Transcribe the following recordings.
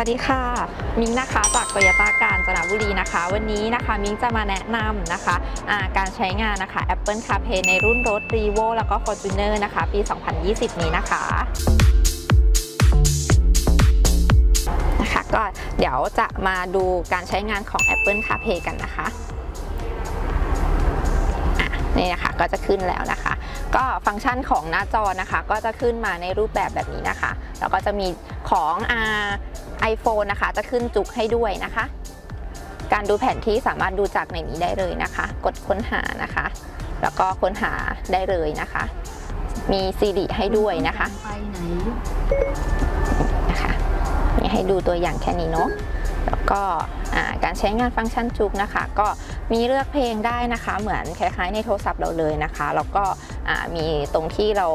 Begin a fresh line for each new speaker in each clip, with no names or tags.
วัสดีค่ะ มิ้งนะคะจากโตโยต้ากาญจนบุรีนะคะ วันนี้นะคะมิ้งจะมาแนะนำนะคะอ่าการใช้งานนะคะ Apple CarPlay ในรุ่นรถ r e v o แล้วก็ Fortuner นะคะ ปี 2020 นี้นะคะนะคะก็เดี๋ยวจะมาดูการใช้งานของ Apple CarPlay กันนะคะอะนี่นะคะก็จะขึ้นแล้วนะคะ ก็ฟังก์ชันของหน้าจอนะคะ ก็จะขึ้นมาในรูปแบบแบบนี้นะคะ แล้วก็จะมีของอ่า iPhone นะคะ จะขึ้นจุกให้ด้วยนะคะ การดูแผนที่สามารถดูจากในนี้ได้เลยนะคะ กดค้นหานะคะ แล้วก็ค้นหาได้เลยนะคะ มีซีดีให้ด้วยนะคะ
ไปไหน
นะคะนี่ให้ดูตัวอย่างแค่นี้เนาะแล้ว ก็อ่าการใช้งานฟังก์ชันจุกนะคะ ก็มีเลือกเพลงได้นะคะ เหมือนคล้ายๆในโทรศัพท์เราเลยนะคะ แล้วก็มีตรงที่เรา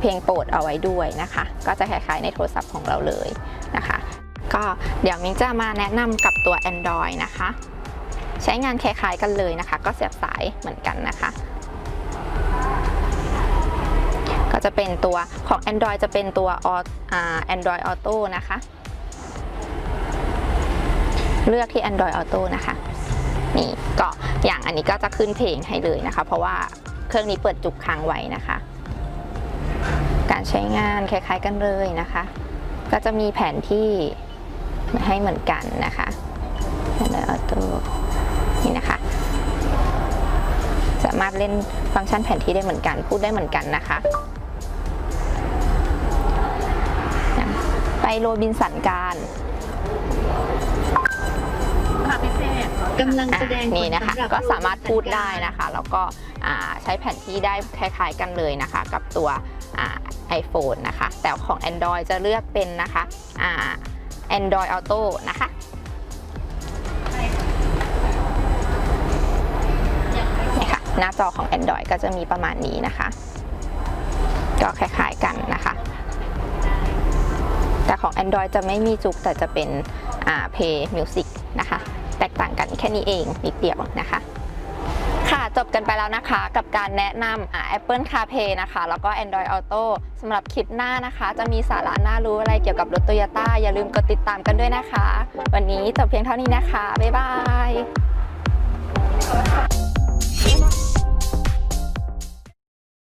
เพลงโปรดเอาไว้ด้วยนะคะ ก็จะคล้ายๆในโทรศัพท์ของเราเลยนะคะ ก็เดี๋ยวมิ้งจะมาแนะนำกับตัว Android นะคะ ใช้งานคล้ายๆกันเลยนะคะ ก็เสียบสายเหมือนกันนะคะก็จะเป็นตัวของ Android จะเป็นตัว Android Auto นะคะ เลือกที่ Android Auto นะคะ นี่ก็อย่างอันนี้ก็จะขึ้นเพลงให้เลยนะคะ เพราะว่าเครื่องนี้เปิดจุกค้างไว้นะคะ การใช้งานคล้ายๆกันเลยนะคะ ก็จะมีแผนที่ให้เหมือนกันนะคะ Android Auto นี่นะคะ สามารถเล่นฟังก์ชันแผนที่ได้เหมือนกัน พูดได้เหมือนกันนะคะไปโรบินสันการ
กำลังแสดง
อะนี่นะคะ
ผลสำหรับ
ก็สามารถพูดได้นะคะ แล้วก็อ่าใช้แผนที่ได้คล้ายๆกันเลยนะคะ กับตัวอ่า iPhone นะคะ แต่ของ Android จะเลือกเป็นนะคะอ่า Android Auto นะคะ นี่ค่ะ หน้าจอของ Android ก็จะมีประมาณนี้นะคะ ก็คล้ายๆกันนะคะ แต่ของ Android จะไม่มีจุกแต่จะเป็นอ่า Play Music นะคะ แตกต่างกันแค่นี้เองนิดเดียวนะคะค่ะจบกันไปแล้วนะคะกับการแนะนำอ่า Apple CarPlay นะคะ แล้วก็ Android Auto สำหรับคลิปหน้านะคะ จะมีสาระน่ารู้อะไรเกี่ยวกับรถ Toyota อย่าลืมกดติดตามกันด้วยนะคะ วันนี้จบเพียงเท่านี้นะคะ บ๊ายบาย